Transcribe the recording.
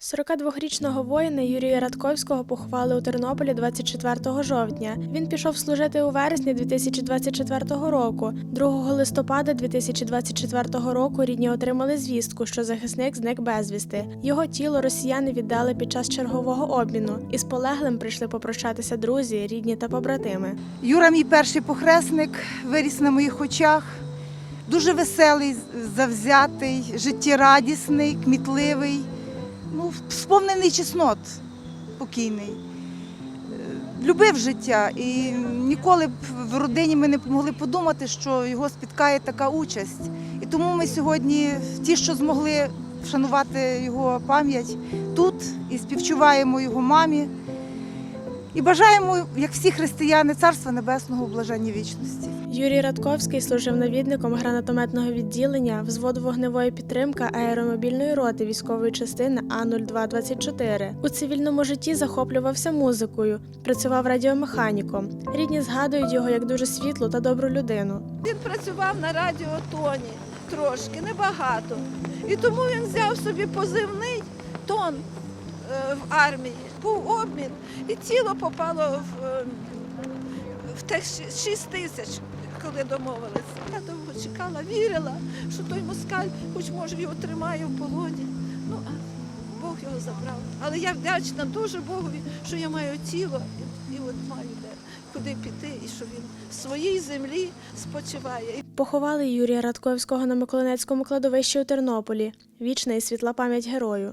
42-річного воїна Юрія Радковського поховали у Тернополі 24 жовтня. Він пішов служити у вересні 2024 року. 2 листопада 2024 року рідні отримали звістку, що захисник зник безвісти. Його тіло росіяни віддали під час чергового обміну. Із полеглим прийшли попрощатися друзі, рідні та побратими. Юра, мій перший похресник, виріс на моїх очах. Дуже веселий, завзятий, життєрадісний, кмітливий, ну, сповнений чеснот, покійний. Е, Любив життя і ніколи б в родині ми не могли подумати, що його спіткає така участь. І тому ми сьогодні, ті, що змогли вшанувати його пам'ять тут і співчуваємо його мамі. І бажаємо, як всі християни, царства небесного у блаженній вічності. Юрій Радковський служив навідником гранатометного відділення взводу вогневої підтримки аеромобільної роти військової частини А-0224. У цивільному житті захоплювався музикою, працював радіомеханіком. Рідні згадують його як дуже світлу та добру людину. Він працював на радіотоні трошки, небагато. І тому він взяв собі позивний тон е, в армії. Був обмін, і тіло попало в, е, в тих 6 тисяч, коли домовилися. Я довго чекала, вірила, що той москаль, хоч може його тримає в полоні. Ну, а Бог його забрав. Але я вдячна дуже Богові, що я маю тіло і, і от маю де куди піти, і що він в своїй землі спочиває. Поховали Юрія Радковського на Миколинецькому кладовищі у Тернополі. Вічна і світла пам'ять герою.